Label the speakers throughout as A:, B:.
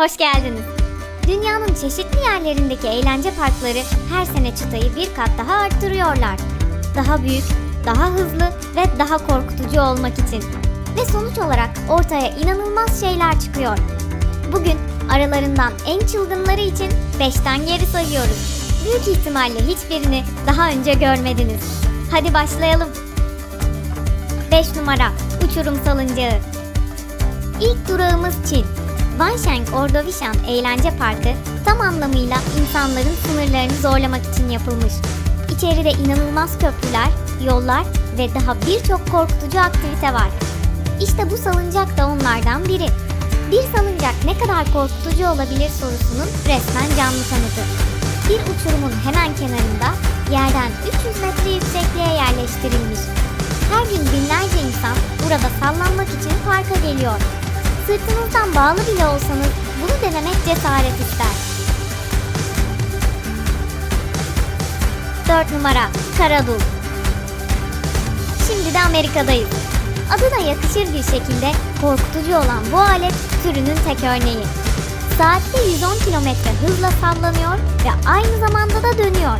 A: Hoş geldiniz. Dünyanın çeşitli yerlerindeki eğlence parkları her sene çıtayı bir kat daha arttırıyorlar. Daha büyük, daha hızlı ve daha korkutucu olmak için. Ve sonuç olarak ortaya inanılmaz şeyler çıkıyor. Bugün aralarından en çılgınları için 5'ten geri sayıyoruz. Büyük ihtimalle hiçbirini daha önce görmediniz. Hadi başlayalım. 5 numara Uçurum Salıncağı İlk durağımız Çin. Wansheng Ordovişan Eğlence Parkı tam anlamıyla insanların sınırlarını zorlamak için yapılmış. İçeride inanılmaz köprüler, yollar ve daha birçok korkutucu aktivite var. İşte bu salıncak da onlardan biri. Bir salıncak ne kadar korkutucu olabilir sorusunun resmen canlı kanıtı. Bir uçurumun hemen kenarında yerden 300 metre yüksekliğe yerleştirilmiş. Her gün binlerce insan burada sallanmak için parka geliyor. Sırtınızdan bağlı bile olsanız bunu denemek cesaret ister. 4 numara Karadul Şimdi de Amerika'dayız. Adına yakışır bir şekilde korkutucu olan bu alet türünün tek örneği. Saatte 110 kilometre hızla sallanıyor ve aynı zamanda da dönüyor.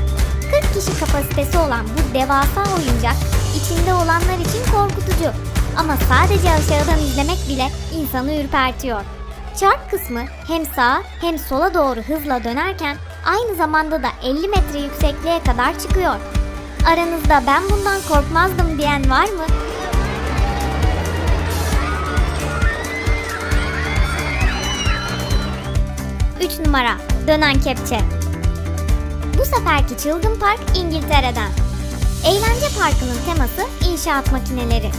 A: 40 kişi kapasitesi olan bu devasa oyuncak içinde olanlar için korkutucu. Ama sadece aşağıdan izlemek bile insanı ürpertiyor. Çark kısmı hem sağa hem sola doğru hızla dönerken aynı zamanda da 50 metre yüksekliğe kadar çıkıyor. Aranızda ben bundan korkmazdım diyen var mı? Üç numara Dönen Kepçe Bu seferki çılgın park İngiltere'den. Eğlence parkının teması inşaat makineleri.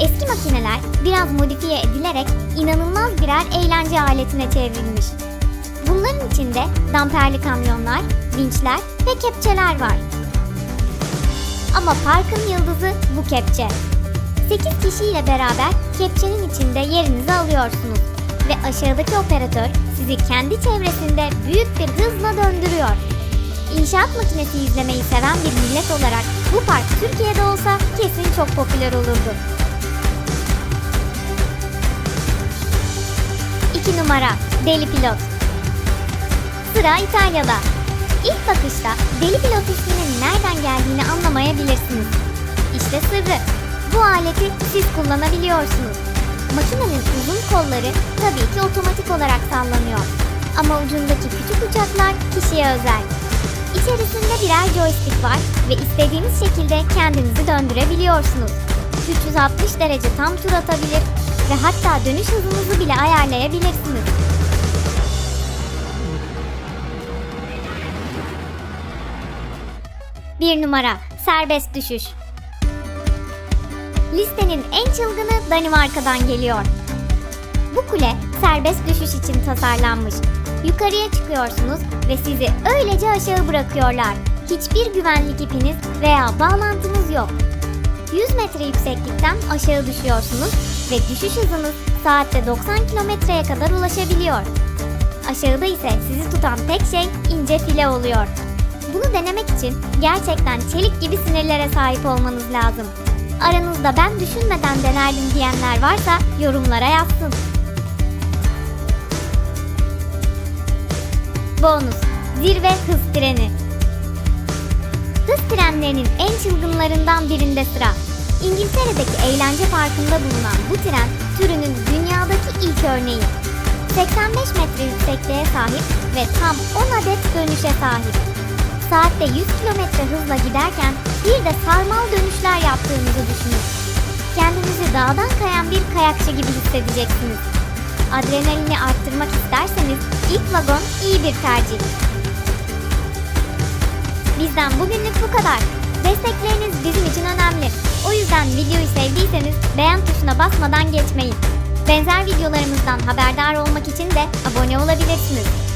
A: Eski makineler biraz modifiye edilerek inanılmaz birer eğlence aletine çevrilmiş. Bunların içinde damperli kamyonlar, vinçler ve kepçeler var. Ama parkın yıldızı bu kepçe. 8 kişiyle beraber kepçenin içinde yerinizi alıyorsunuz ve aşağıdaki operatör sizi kendi çevresinde büyük bir hızla döndürüyor. İnşaat makinesi izlemeyi seven bir millet olarak bu park Türkiye'de olsa kesin çok popüler olurdu. 2 numara Deli Pilot Sıra İtalya'da. İlk bakışta Deli Pilot isminin nereden geldiğini anlamayabilirsiniz. İşte sırrı. Bu aleti siz kullanabiliyorsunuz. Makinenin uzun kolları tabii ki otomatik olarak sallanıyor. Ama ucundaki küçük uçaklar kişiye özel. İçerisinde birer joystick var ve istediğiniz şekilde kendinizi döndürebiliyorsunuz. 360 derece tam tur atabilir ve hatta dönüş hızınızı bile ayarlayabilirsiniz. Bir numara serbest düşüş. Listenin en çılgını Danimarka'dan geliyor. Bu kule serbest düşüş için tasarlanmış. Yukarıya çıkıyorsunuz ve sizi öylece aşağı bırakıyorlar. Hiçbir güvenlik ipiniz veya bağlantınız yok. 100 metre yükseklikten aşağı düşüyorsunuz ve düşüş hızınız saatte 90 kilometreye kadar ulaşabiliyor. Aşağıda ise sizi tutan tek şey ince file oluyor. Bunu denemek için gerçekten çelik gibi sinirlere sahip olmanız lazım. Aranızda ben düşünmeden denerdim diyenler varsa yorumlara yazsın. Bonus Zirve Hız Treni Hız trenlerinin en çılgınlarından birinde sıra. İngiltere'deki eğlence parkında bulunan bu tren türünün dünyadaki ilk örneği. 85 metre yüksekliğe sahip ve tam 10 adet dönüşe sahip. Saatte 100 kilometre hızla giderken bir de sarmal dönüşler yaptığınızı düşünün. Kendinizi dağdan kayan bir kayakçı gibi hissedeceksiniz. Adrenalini arttırmak isterseniz ilk vagon iyi bir tercih. Bizden bugünlük bu kadar. Destekleriniz bizim için önemli. O yüzden videoyu sevdiyseniz beğen tuşuna basmadan geçmeyin. Benzer videolarımızdan haberdar olmak için de abone olabilirsiniz.